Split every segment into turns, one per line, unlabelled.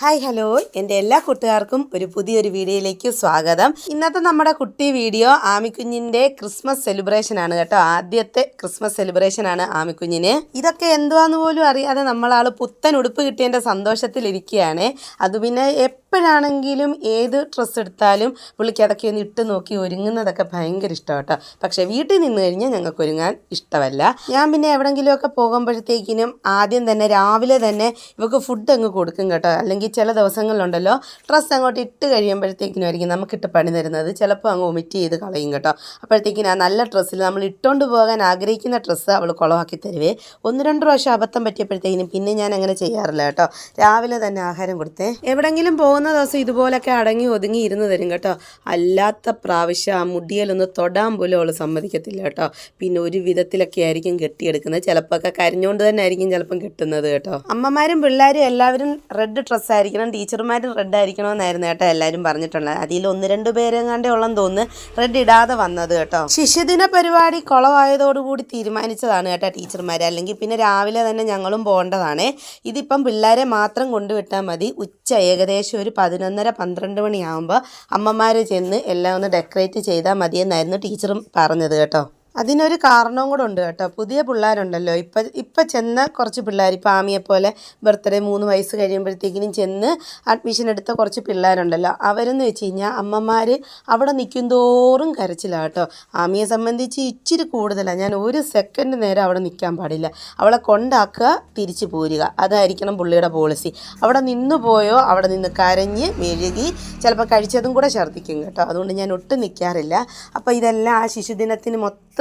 Hi hello എന്റെ എല്ലാ കൂട്ടുകാർക്കും ഒരു പുതിയൊരു വീഡിയോയിലേക്ക് സ്വാഗതം. ഇന്നത്തെ നമ്മുടെ കുട്ടി വീഡിയോ ആമിക്കുഞ്ഞിന്റെ ക്രിസ്മസ് സെലിബ്രേഷൻ ആണ് കേട്ടോ. ആദ്യത്തെ ക്രിസ്മസ് സെലിബ്രേഷൻ ആണ് ആമിക്കുഞ്ഞിന്. ഇതൊക്കെ എന്തുവാന്ന് പോലും അറിയാതെ നമ്മളാൾ പുത്തൻ ഉടുപ്പ് കിട്ടിയതിന്റെ സന്തോഷത്തിലിരിക്കുകയാണ്. അത് പിന്നെ എപ്പോഴാണെങ്കിലും ഏത് ഡ്രസ്സ് എടുത്താലും പുള്ളിക്ക് അതൊക്കെ ഒന്ന് ഇട്ട് നോക്കി ഒരുങ്ങുന്നതൊക്കെ ഭയങ്കര ഇഷ്ടം കേട്ടോ. പക്ഷേ വീട്ടിൽ നിന്ന് കഴിഞ്ഞാൽ ഞങ്ങൾക്ക് ഒരുങ്ങാൻ ഇഷ്ടമല്ല. ഞാൻ പിന്നെ എവിടെയെങ്കിലുമൊക്കെ പോകുമ്പോഴത്തേക്കിനും ആദ്യം തന്നെ രാവിലെ തന്നെ ഇവക്ക് ഫുഡ് അങ്ങ് കൊടുക്കും കേട്ടോ. അല്ലെങ്കിൽ ചില ദിവസങ്ങളിലുണ്ടല്ലോ ഡ്രസ്സ് അങ്ങോട്ട് ഇട്ട് കഴിയുമ്പോഴത്തേക്കിനും ആയിരിക്കും നമുക്കിട്ട് പണി തരുന്നത്. ചിലപ്പോൾ അങ്ങ് ഒമിറ്റ് ചെയ്ത് കളയും കേട്ടോ. അപ്പോഴത്തേക്കിനും ആ നല്ല ഡ്രസ്സിൽ നമ്മൾ ഇട്ടുകൊണ്ട് പോകാൻ ആഗ്രഹിക്കുന്ന ഡ്രസ്സ് അവൾ കുളമാക്കി തരുവേ. ഒന്ന് രണ്ട് പ്രാവശ്യം അബദ്ധം പറ്റിയപ്പോഴത്തേക്കിനും പിന്നെ ഞാൻ അങ്ങനെ ചെയ്യാറില്ല കേട്ടോ. രാവിലെ തന്നെ ആഹാരം കൊടുത്തേ. എവിടെങ്കിലും പോകുന്ന ദിവസം ഇതുപോലൊക്കെ അടങ്ങി ഒതുങ്ങി ഇരുന്ന് തരും കേട്ടോ. അല്ലാത്ത പ്രാവശ്യം ആ മുടിയിലൊന്ന് തൊടാൻ പോലും അവൾ സമ്മതിക്കത്തില്ല കേട്ടോ. പിന്നെ ഒരു വിധത്തിലൊക്കെ ആയിരിക്കും കെട്ടിയെടുക്കുന്നത്. ചിലപ്പോൾ ഒക്കെ കരഞ്ഞുകൊണ്ട് തന്നെ ആയിരിക്കും ചിലപ്പം കിട്ടുന്നത് കേട്ടോ. അമ്മമാരും പിള്ളേരും എല്ലാവരും റെഡ് ഡ്രസ്സ് ആയിരിക്കണം. ടീച്ചർമാരും റെഡ് ആയിരിക്കണമെന്നായിരുന്നു കേട്ടോ എല്ലാവരും പറഞ്ഞിട്ടുള്ളത്. അതിൽ ഒന്ന് രണ്ട് പേരെങ്ങാണ്ടേ ഉള്ളെന്ന് തോന്നുന്നു റെഡ് ഇടാതെ വന്നത് കേട്ടോ. ശിശുദിന പരിപാടി കുളമായതോടുകൂടി തീരുമാനിച്ചതാണ് കേട്ടോ ടീച്ചർമാർ അല്ലെങ്കിൽ പിന്നെ രാവിലെ തന്നെ ഞങ്ങളും പോകേണ്ടതാണ്. ഇതിപ്പം പിള്ളേരെ മാത്രം കൊണ്ടുവിട്ടാൽ മതി. ഉച്ച ഏകദേശം ഒരു പതിനൊന്നര പന്ത്രണ്ട് മണിയാകുമ്പോൾ അമ്മമാർ ചെന്ന് എല്ലാം ഒന്ന് ഡെക്കറേറ്റ് ചെയ്താൽ മതിയെന്നായിരുന്നു ടീച്ചറും പറഞ്ഞത് കേട്ടോ. അതിനൊരു കാരണവും കൂടെ ഉണ്ട് കേട്ടോ. പുതിയ പിള്ളേരുണ്ടല്ലോ. ഇപ്പം ഇപ്പം ചെന്ന കുറച്ച് പിള്ളേർ ഇപ്പം ആമിയെ പോലെ ബർത്ത്ഡേ മൂന്ന് വയസ്സ് കഴിയുമ്പോഴത്തേക്കിനും ചെന്ന് അഡ്മിഷൻ എടുത്ത കുറച്ച് പിള്ളേരുണ്ടല്ലോ. അവരെന്ന് വെച്ച് കഴിഞ്ഞാൽ അമ്മമാർ അവിടെ നിൽക്കും തോറും കരച്ചിലാണ് കേട്ടോ. ആമിയെ സംബന്ധിച്ച് ഇച്ചിരി കൂടുതലാണ് ഞാൻ ഒരു സെക്കൻഡ് നേരം അവിടെ നിൽക്കാൻ പാടില്ല. അവളെ കൊണ്ടാക്കുക തിരിച്ചു പോരുക. അതായിരിക്കണം പുള്ളിയുടെ പോളിസി അവിടെ നിന്ന് പോയോ അവിടെ നിന്ന് കരഞ്ഞ് മെഴുകി ചിലപ്പോൾ കഴിച്ചതും കൂടെ ഛർദ്ദിക്കും കേട്ടോ. അതുകൊണ്ട് ഞാൻ ഒട്ടും നിൽക്കാറില്ല അപ്പോൾ ഇതെല്ലാം ആ ശിശുദിനത്തിന്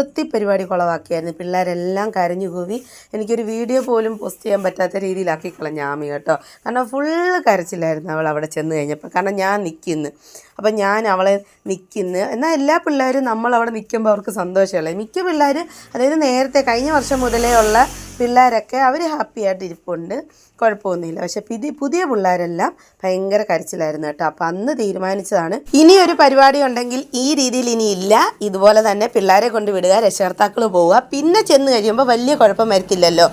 മൊത്തത്തിൽ പരിപാടി കുളവാക്കിയായിരുന്നു. പിള്ളേരെല്ലാം കരഞ്ഞു കൂവി എനിക്കൊരു വീഡിയോ പോലും പോസ്റ്റ് ചെയ്യാൻ പറ്റാത്ത രീതിയിലാക്കി കളഞ്ഞ ആമി കേട്ടോ. കാരണം ഫുള്ള് കരച്ചിലായിരുന്നു അവൾ അവിടെ ചെന്ന് കഴിഞ്ഞപ്പോൾ. കാരണം ഞാൻ നിൽക്കുന്നു അപ്പം ഞാൻ അവളെ നിൽക്കുന്നു എന്നാൽ എല്ലാ പിള്ളേരും നമ്മൾ അവിടെ നിൽക്കുമ്പോൾ അവർക്ക് സന്തോഷമല്ലേ? മിക്ക പിള്ളേർ അതായത് നേരത്തെ കഴിഞ്ഞ വർഷം മുതലേ ഉള്ള പിള്ളേരൊക്കെ അവർ ഹാപ്പി ആയിട്ട് ഇരിപ്പുണ്ട്. കുഴപ്പമൊന്നുമില്ല. പക്ഷെ പുതിയ പുതിയ പിള്ളേരെല്ലാം ഭയങ്കര കരച്ചിലായിരുന്നു കേട്ടോ. അപ്പം അന്ന് തീരുമാനിച്ചതാണ് ഇനി ഒരു പരിപാടി ഉണ്ടെങ്കിൽ ഈ രീതിയിൽ ഇനി ഇല്ല. ഇതുപോലെ തന്നെ പിള്ളേരെ കൊണ്ട് വിടുക രക്ഷകർത്താക്കൾ പോവുക. പിന്നെ ചെന്ന് കഴിയുമ്പോൾ വലിയ കുഴപ്പം വരത്തില്ലല്ലോ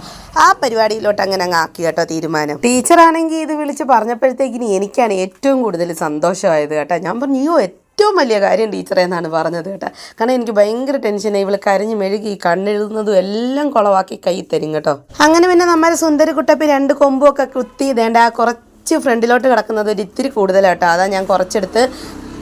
ആ പരിപാടിയിലോട്ട് അങ്ങനെ അങ്ങ് ആക്കി കേട്ടോ തീരുമാനം. ടീച്ചറാണെങ്കിൽ ഇത് വിളിച്ച് പറഞ്ഞപ്പോഴത്തേക്കിനി എനിക്കാണ് ഏറ്റവും കൂടുതൽ സന്തോഷമായത് കേട്ടോ. ഞാൻ പറഞ്ഞു അയ്യോ ഏറ്റവും വലിയ കാര്യം ടീച്ചറെ എന്നാണ് പറഞ്ഞത് കേട്ടോ. കാരണം എനിക്ക് ഭയങ്കര ടെൻഷനായി ഇവൾ കരഞ്ഞ് മെഴുകി കണ്ണെഴുതുന്നതും എല്ലാം കുളവാക്കി കൈ തരും കേട്ടോ. അങ്ങനെ പിന്നെ നമ്മുടെ സുന്ദരക്കുട്ടപ്പി രണ്ട് കൊമ്പൊക്കെ കുത്തി ഇതേണ്ട കുറച്ച് ഫ്രണ്ടിലോട്ട് കിടക്കുന്നത് ഒരു ഇത്തിരി കൂടുതലാട്ടോ അതാ ഞാൻ കുറച്ചെടുത്ത്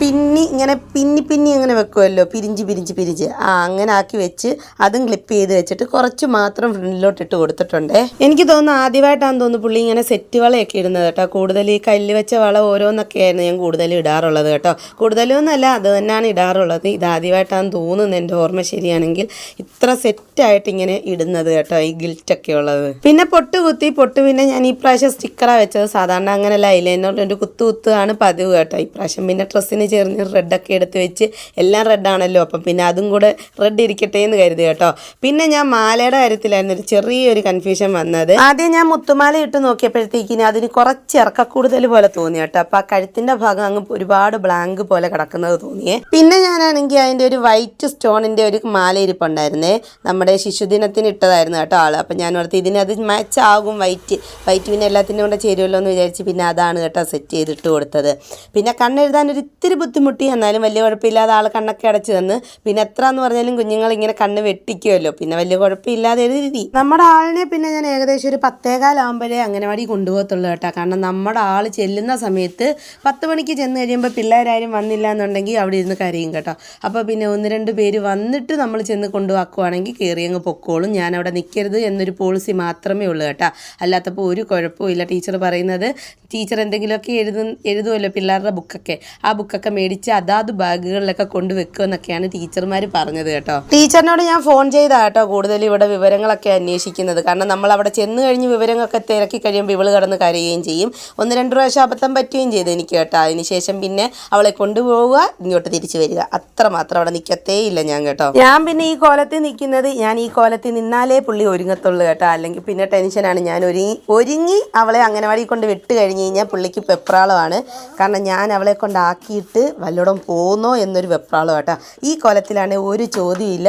പിന്നി ഇങ്ങനെ പിന്നി പിന്നി ഇങ്ങനെ വെക്കുമല്ലോ പിരിഞ്ച് പിരിഞ്ച് പിരിഞ്ച്. ആ അങ്ങനെ ആക്കി വെച്ച് അതും ക്ലിപ്പ് ചെയ്ത് വെച്ചിട്ട് കുറച്ച് മാത്രം ഫ്രണ്ടിലോട്ട് ഇട്ട് കൊടുത്തിട്ടുണ്ട്. എനിക്ക് തോന്നുന്നു ആദ്യമായിട്ടാണ് തോന്നുന്നു പുള്ളി ഇങ്ങനെ സെറ്റ് വളയൊക്കെ ഇടുന്നത് കേട്ടോ. കൂടുതൽ ഈ കല്ല് വെച്ച വള ഓരോന്നൊക്കെയായിരുന്നു ഞാൻ കൂടുതൽ ഇടാറുള്ളത് കേട്ടോ. കൂടുതലും ഒന്നല്ല അത് തന്നെയാണ് ഇടാറുള്ളത്. ഇത് ആദ്യമായിട്ടാണ് തോന്നുന്നത് എന്റെ ഓർമ്മ ശരിയാണെങ്കിൽ ഇത്ര സെറ്റായിട്ട് ഇങ്ങനെ ഇടുന്നത് കേട്ടോ ഈ ഗിൽറ്റൊക്കെ ഉള്ളത്. പിന്നെ പൊട്ട് കുത്തി പൊട്ട് പിന്നെ ഞാൻ ഈ പ്രാവശ്യം സ്റ്റിക്കറാണ് വെച്ചത്. സാധാരണ അങ്ങനെയല്ല ഐലൈനർ ഒരു കുത്തു കുത്തുകയാണ് പതിവ് കേട്ടോ. ഈ പ്രാവശ്യം പിന്നെ ഡ്രസ്സിന് ചേർന്ന് റെഡൊക്കെ എടുത്ത് വെച്ച് എല്ലാം റെഡാണല്ലോ. അപ്പം പിന്നെ അതും കൂടെ റെഡ് ഇരിക്കട്ടെ എന്ന് കരുതി കേട്ടോ. പിന്നെ ഞാൻ മാലയുടെ കാര്യത്തിലായിരുന്നു ഒരു ചെറിയൊരു കൺഫ്യൂഷൻ വന്നത്. ആദ്യം ഞാൻ മുത്തുമാല ഇട്ട് നോക്കിയപ്പോഴത്തേക്കിന് അതിന് കുറച്ച് ഇറക്കക്കൂടുതൽ പോലെ തോന്നി കേട്ടോ. അപ്പം ആ കഴുത്തിന്റെ ഭാഗം അങ്ങ് ഒരുപാട് ബ്ലാങ്ക് പോലെ കിടക്കുന്നത് തോന്നിയേ. പിന്നെ ഞാനാണെങ്കിൽ അതിന്റെ ഒരു വൈറ്റ് സ്റ്റോണിന്റെ ഒരു മാല ഇരിപ്പുണ്ടായിരുന്നേ നമ്മുടെ ശിശുദിനത്തിന് ഇട്ടതായിരുന്നു കേട്ടോ ആൾ അപ്പം ഞാൻ ഓർത്ത് ഇതിന് അത് മാച്ച് ആകും വൈറ്റ് വൈറ്റ് പിന്നെ എല്ലാത്തിന്റെ കൂടെ ചേരുമല്ലോ എന്ന് വിചാരിച്ച് പിന്നെ അതാണ് കേട്ടോ സെറ്റ് ചെയ്തിട്ട് കൊടുത്തത്. പിന്നെ കണ്ണെഴുതാൻ ഒരു ഇത്തിരി ബുദ്ധിമുട്ടി എന്നാലും വലിയ കുഴപ്പമില്ലാതെ ആൾ കണ്ണൊക്കെ അടച്ച് തന്ന്. പിന്നെ എത്ര എന്ന് പറഞ്ഞാലും കുഞ്ഞുങ്ങൾ ഇങ്ങനെ കണ്ണ് വെട്ടിക്കുമല്ലോ പിന്നെ വലിയ കുഴപ്പമില്ലാതെ എഴുതി നമ്മുടെ ആളിനെ പിന്നെ ഞാൻ ഏകദേശം ഒരു പത്തേകാലാകുമ്പോഴേ അങ്ങനവാടി കൊണ്ടുപോകത്തുള്ളൂ കേട്ടോ. കാരണം നമ്മുടെ ആൾ ചെല്ലുന്ന സമയത്ത് പത്ത് മണിക്ക് ചെന്ന് കഴിയുമ്പോൾ പിള്ളേരാരും വന്നില്ല എന്നുണ്ടെങ്കിൽ അവിടെ ഇരുന്ന് കരയും കേട്ടോ. അപ്പോൾ പിന്നെ ഒന്ന് രണ്ട് പേര് വന്നിട്ട് നമ്മൾ ചെന്ന് കൊണ്ടുവാക്കുവാണെങ്കിൽ കയറി അങ്ങ് പൊക്കോളും. ഞാൻ അവിടെ നിൽക്കരുത് എന്നൊരു പോളിസി മാത്രമേ ഉള്ളൂ കേട്ടോ. അല്ലാത്തപ്പോൾ ഒരു കുഴപ്പമില്ല ടീച്ചർ പറയുന്നത് ടീച്ചർ എന്തെങ്കിലുമൊക്കെ എഴുതും എഴുതുമല്ലോ പിള്ളേരുടെ ബുക്കൊക്കെ. ആ ബുക്കൊക്കെ മേടിച്ച് അതാത് ബാഗുകളിലൊക്കെ കൊണ്ട് വെക്കുമെന്നൊക്കെയാണ് ടീച്ചർമാർ പറഞ്ഞത് കേട്ടോ. ടീച്ചറിനോട് ഞാൻ ഫോൺ ചെയ്താ കേട്ടോ കൂടുതൽ ഇവിടെ വിവരങ്ങളൊക്കെ അന്വേഷിക്കുന്നത്. കാരണം നമ്മൾ അവിടെ ചെന്ന് കഴിഞ്ഞ് വിവരങ്ങളൊക്കെ തിരക്കി കഴിയുമ്പോൾ ഇവൾ കടന്ന് കരയുകയും ചെയ്യും. ഒന്ന് രണ്ട് പ്രാവശ്യം അബദ്ധം പറ്റുകയും ചെയ്തു എനിക്ക് കേട്ടോ. അതിനുശേഷം പിന്നെ അവളെ കൊണ്ടുപോവുക ഇങ്ങോട്ട് തിരിച്ചു വരിക. അത്ര മാത്രം അവിടെ നിൽക്കത്തേ ഇല്ല ഞാൻ കേട്ടോ. ഞാൻ പിന്നെ ഈ കോലത്തിൽ നിൽക്കുന്നത് ഞാൻ ഈ കോലത്തിൽ നിന്നാലേ പുള്ളി ഒരുങ്ങത്തുള്ളൂ കേട്ടോ. അല്ലെങ്കിൽ പിന്നെ ടെൻഷനാണ്. ഞാൻ ഒരുങ്ങി ഒരുങ്ങി അവളെ അങ്ങനവാടി കൊണ്ട് വിട്ട് കഴിഞ്ഞ് കഴിഞ്ഞാൽ പുള്ളിക്ക് പെപ്രാളമാണ് കാരണം ഞാൻ അവളെ കൊണ്ടാക്കിയിട്ട് വിട്ട് വല്ലോടം പോന്നോ എന്നൊരു വെപ്രാളം കേട്ടോ ഈ കൊലത്തിലാണ് ഒരു ചോദ്യമില്ല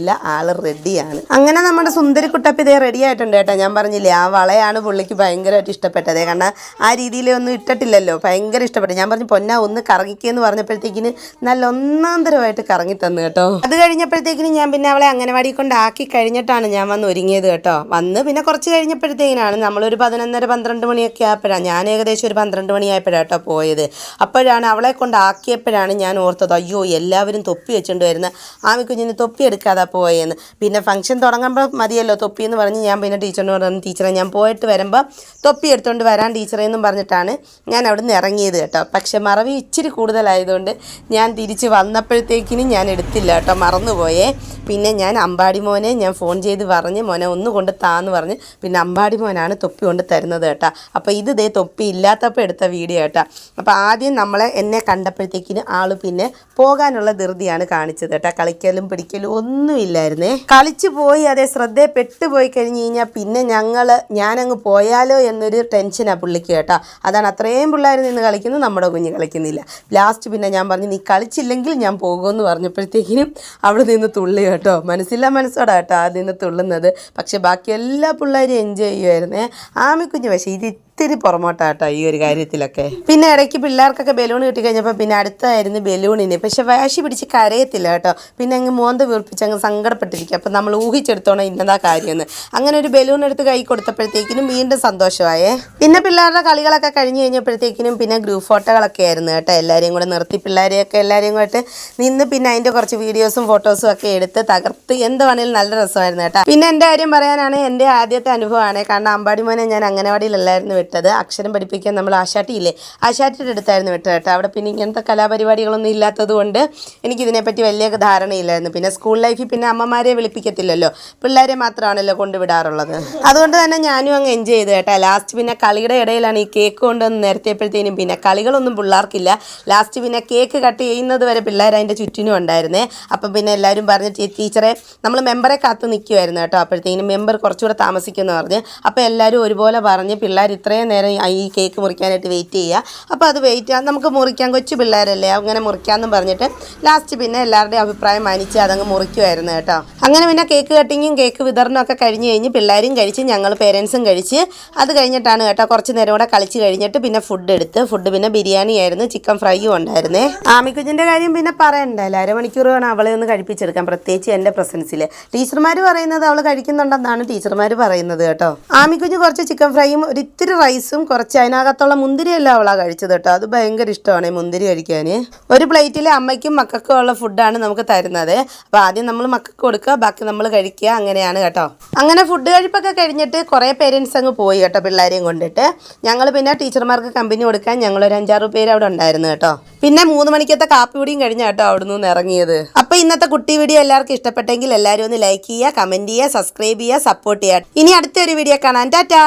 ഇല്ല ആൾ റെഡിയാണ്. അങ്ങനെ നമ്മുടെ സുന്ദരി കുട്ടപ്പി ഇതേ റെഡി ആയിട്ടുണ്ട് കേട്ടോ. ഞാൻ പറഞ്ഞില്ലേ ആ വളയാണ് പുള്ളിക്ക് ഭയങ്കരമായിട്ട് ഇഷ്ടപ്പെട്ടത്. കാരണം ആ രീതിയിലൊന്നും ഇട്ടിട്ടില്ലല്ലോ ഭയങ്കര ഇഷ്ടപ്പെട്ടു. ഞാൻ പറഞ്ഞു പൊന്ന ഒന്ന് കറങ്ങിക്കെന്ന് പറഞ്ഞപ്പോഴത്തേക്കിന് നല്ല ഒന്നാന്തരമായിട്ട് കറങ്ങി തന്നു കേട്ടോ. അത് കഴിഞ്ഞപ്പോഴത്തേക്കിന് ഞാൻ പിന്നെ അവളെ അംഗനവാടി കൊണ്ടാക്കി കഴിഞ്ഞിട്ടാണ് ഞാൻ വന്ന് ഒരുങ്ങിയത് കേട്ടോ. വന്ന് പിന്നെ കുറച്ച് കഴിഞ്ഞപ്പോഴത്തേക്കിനാണ് നമ്മളൊരു പതിനൊന്നര പന്ത്രണ്ട് മണിയൊക്കെ ആയപ്പോഴാണ് ഞാൻ ഏകദേശം ഒരു പന്ത്രണ്ട് മണിയായപ്പോഴാണ് കേട്ടോ പോയത്. അപ്പോഴാണ് അവളെ കൊണ്ടാക്കിയപ്പോഴാണ് ഞാൻ ഓർത്തത് അയ്യോ എല്ലാവരും തൊപ്പി വെച്ചുകൊണ്ട് വരുന്ന. ആമി കുഞ്ഞിന് തൊപ്പി എടുക്കാതെ പോയെന്ന്. പിന്നെ ഫംഗ്ഷൻ തുടങ്ങുമ്പോൾ മതിയല്ലോ തൊപ്പി എന്ന് പറഞ്ഞ് ഞാൻ പിന്നെ ടീച്ചറിനോട് പറഞ്ഞു ടീച്ചറെ ഞാൻ പോയിട്ട് വരുമ്പോൾ തൊപ്പി എടുത്തുകൊണ്ട് വരാൻ ടീച്ചറേ എന്നും പറഞ്ഞിട്ടാണ് ഞാൻ അവിടെ നിന്ന് ഇറങ്ങിയത് കേട്ടോ. പക്ഷെ മറവി ഇച്ചിരി കൂടുതലായതുകൊണ്ട് ഞാൻ തിരിച്ച് വന്നപ്പോഴത്തേക്കിനും ഞാൻ എടുത്തില്ല കേട്ടോ മറന്നുപോയേ. പിന്നെ ഞാൻ അമ്പാടി മോനെ ഞാൻ ഫോൺ ചെയ്ത് പറഞ്ഞ് മോനെ ഒന്ന് കൊണ്ട് താന്ന് പറഞ്ഞ് പിന്നെ അമ്പാടി മോനാണ് തൊപ്പി കൊണ്ട് തരുന്നത് കേട്ടോ. അപ്പോൾ ഇത് ദേ തൊപ്പി ഇല്ലാത്തപ്പോൾ എടുത്ത വീഡിയോ കേട്ടോ. അപ്പോൾ ആദ്യം നമ്മളെ എന്നെ കണ്ടപ്പോഴത്തേക്കിന് ആൾ പിന്നെ പോകാനുള്ള ധൃതിയാണ് കാണിച്ചത് കേട്ടോ. കളിക്കലും പിടിക്കലും ഒന്നുമില്ലായിരുന്നേ കളിച്ചു പോയി അതേ ശ്രദ്ധയെ പെട്ടുപോയി കഴിഞ്ഞ് കഴിഞ്ഞാൽ പിന്നെ ഞങ്ങൾ ഞാനങ്ങ് പോയാലോ എന്നൊരു ടെൻഷനാണ് പുള്ളിക്ക് കേട്ടോ. അതാണ് അത്രയും പിള്ളേർ നിന്ന് കളിക്കുന്നത് നമ്മുടെ കുഞ്ഞ് കളിക്കുന്നില്ല. ലാസ്റ്റ് പിന്നെ ഞാൻ പറഞ്ഞു നീ കളിച്ചില്ലെങ്കിൽ ഞാൻ പോകുമെന്ന് പറഞ്ഞപ്പോഴത്തേക്കിനും അവിടെ നിന്ന് തുള്ളി കേട്ടോ. മനസ്സില്ല മനസ്സോടാ കേട്ടോ ആദ്യം നിന്ന് തുള്ളുന്നത്. പക്ഷെ ബാക്കി എല്ലാ പിള്ളേരും എൻജോയ് ചെയ്യുമായിരുന്നേ ആമിക്കുഞ്ഞ് പക്ഷേ ഇത് ഇത്തിരി പുറമോട്ടാട്ടോ ഈ ഒരു കാര്യത്തിലൊക്കെ. പിന്നെ ഇടയ്ക്ക് പിള്ളേർക്കൊക്കെ ബലൂൺ കിട്ടി കിട്ടിക്കഴിഞ്ഞപ്പോൾ പിന്നെ അടുത്തായിരുന്നു ബലൂണിന്. പക്ഷെ വാശി പിടിച്ച് കരയത്തില്ല കേട്ടോ. പിന്നെ അങ്ങ് മോന്ത വീർപ്പിച്ച് അങ്ങ് സങ്കടപ്പെട്ടിരിക്കും. അപ്പം നമ്മൾ ഊഹിച്ചെടുത്തോണം ഇന്നതാ കാര്യമെന്ന്. അങ്ങനെ ഒരു ബലൂൺ എടുത്ത് കൈ കൊടുത്തപ്പോഴത്തേക്കിനും വീണ്ടും സന്തോഷമായേ. പിന്നെ പിള്ളേരുടെ കളികളൊക്കെ കഴിഞ്ഞ് കഴിഞ്ഞപ്പോഴത്തേക്കിനും പിന്നെ ഗ്രൂപ്പ് ഫോട്ടോകളൊക്കെ ആയിരുന്നു കേട്ടോ. എല്ലാവരെയും കൂടെ നിർത്തി പിള്ളേരെയൊക്കെ എല്ലാവരെയും കൂടെ നിന്ന് പിന്നെ അതിന്റെ കുറച്ച് വീഡിയോസും ഫോട്ടോസും ഒക്കെ എടുത്ത് തകർത്ത് എന്ത് വേണേലും നല്ല രസമായിരുന്നു കേട്ടോ. പിന്നെ എന്റെ കാര്യം പറയാനാണ് എന്റെ ആദ്യത്തെ അനുഭവമാണ്. കാരണം അമ്പാടി മോനെ ഞാൻ അംഗനവാടിയിലല്ലായിരുന്നു വിട്ടത് അക്ഷരം പഠിപ്പിക്കാൻ നമ്മൾ ആശാട്ടിയില്ലേ ആശാട്ടിയുടെ അടുത്തായിരുന്നു വിട്ടത് കേട്ടോ. അവിടെ പിന്നെ ഇങ്ങനത്തെ കലാപരിപാടികളൊന്നും ഇല്ലാത്തത് കൊണ്ട് എനിക്കിതിനെപ്പറ്റി വലിയ ധാരണയില്ലായിരുന്നു. പിന്നെ സ്കൂൾ ലൈഫിൽ പിന്നെ അമ്മമാരെ വിളിപ്പിക്കത്തില്ലല്ലോ. പിള്ളേരെ മാത്രമാണല്ലോ കൊണ്ടുവിടാറുള്ളത്. അതുകൊണ്ട് തന്നെ ഞാനും അങ്ങ് എൻജോയ് ചെയ്തു കേട്ടോ. ലാസ്റ്റ് പിന്നെ കളിയുടെ ഇടയിലാണ് ഈ കേക്ക് കൊണ്ടുവന്ന് നിരത്തിയപ്പോഴത്തേനും പിന്നെ കളികളൊന്നും പിള്ളേർക്കില്ല. ലാസ്റ്റ് പിന്നെ കേക്ക് കട്ട് ചെയ്യുന്നത് വരെ പിള്ളേർ അതിന്റെ ചുറ്റിനും ഉണ്ടായിരുന്നേ. അപ്പം പിന്നെ എല്ലാവരും പറഞ്ഞ് "ടീ- ടീച്ചറെ നമ്മൾ മെമ്പറെ കാത്ത് നിൽക്കുമായിരുന്നു കേട്ടോ. അപ്പോഴത്തേനും മെമ്പർ കുറച്ചുകൂടെ താമസിക്കുമെന്ന് പറഞ്ഞ്. അപ്പോൾ എല്ലാവരും ഒരുപോലെ പറഞ്ഞ് പിള്ളേർ ഇത്രയും നേരം ഈ കേക്ക് മുറിക്കാനായിട്ട് വെയിറ്റ് ചെയ്യുക. അപ്പോൾ അത് വെയിറ്റ് നമുക്ക് മുറിക്കാൻ കൊച്ചു പിള്ളേരല്ലേ? അങ്ങനെ മുറിക്കാമെന്നും പറഞ്ഞിട്ട് ലാസ്റ്റ് പിന്നെ എല്ലാവരുടെയും അഭിപ്രായം മാനിച്ച് അതങ്ങ് മുറിക്കുമായിരുന്നു കേട്ടോ. അങ്ങനെ പിന്നെ കേക്ക് കട്ടിങ്ങും കേക്ക് വിതരണവും ഒക്കെ കഴിഞ്ഞ് കഴിഞ്ഞ് പിള്ളേരും കഴിച്ച് ഞങ്ങൾ പേരൻസും കഴിച്ച് അത് കഴിഞ്ഞിട്ടാണ് കേട്ടോ കുറച്ച് നേരം കൂടെ കളിച്ച് കഴിഞ്ഞിട്ട് പിന്നെ ഫുഡ് എടുത്ത്. ഫുഡ് പിന്നെ ബിരിയാണി ആയിരുന്നു ചിക്കൻ ഫ്രൈയും ഉണ്ടായിരുന്നേ. ആമിക്കുഞ്ഞിന്റെ കാര്യം പിന്നെ പറയണ്ടല്ലോ അരമണിക്കൂർ വേണം അവളെ ഒന്ന് കഴിപ്പിച്ചെടുക്കാൻ പ്രത്യേകിച്ച് എന്റെ പ്രസൻസിൽ ടീച്ചർമാർ പറയുന്നത് അവൾ കഴിക്കുന്നുണ്ടെന്നാണ് ടീച്ചർമാർ പറയുന്നത് കേട്ടോ. ആമിക്കുഞ്ഞ് കുറച്ച് ചിക്കൻ ഫ്രൈയും ഒരു ഇത്തിരി റൈസും കുറച്ച് അതിനകത്തുള്ള മുന്തിരിയെല്ലാം അവളാ കഴിച്ചത് കേട്ടോ. അത് ഭയങ്കര ഇഷ്ടമാണ് മുന്തിരി കഴിക്കാൻ. ഒരു പ്ലേറ്റിൽ അമ്മയ്ക്കും മക്കൾക്കും ഉള്ള ഫുഡാണ് നമുക്ക് തരുന്നത്. അപ്പോൾ ആദ്യം നമ്മൾ മക്കൾക്ക് കൊടുക്കുക ബാക്കി നമ്മൾ കഴിക്കുക അങ്ങനെയാണ് കേട്ടോ. അങ്ങനെ ഫുഡ് കഴിപ്പൊക്കെ കഴിഞ്ഞിട്ട് കുറേ പേരൻസ് അങ്ങ് പോയി കേട്ടോ പിള്ളേരെയും കൊണ്ടിട്ട്. ഞങ്ങൾ പിന്നെ ടീച്ചർമാർക്ക് കമ്പനി കൊടുക്കാൻ ഞങ്ങൾ ഒരു അഞ്ചാറ് പേര് അവിടെ ഉണ്ടായിരുന്നു കേട്ടോ. പിന്നെ മൂന്ന് മണിക്കത്തെ കാപ്പി കൂടിയും കഴിഞ്ഞ കേട്ടോ അവിടെ നിന്ന് ഇറങ്ങിയത്. അപ്പോൾ ഇന്നത്തെ കുട്ടി വീഡിയോ എല്ലാവർക്കും ഇഷ്ടപ്പെട്ടെങ്കിൽ എല്ലാവരും ഒന്ന് ലൈക്ക് ചെയ്യുക കമന്റ് ചെയ്യുക സബ്സ്ക്രൈബ് ചെയ്യുക സപ്പോർട്ട് ചെയ്യുക. ഇനി അടുത്തൊരു വീഡിയോ കാണാൻ ടാറ്റാ!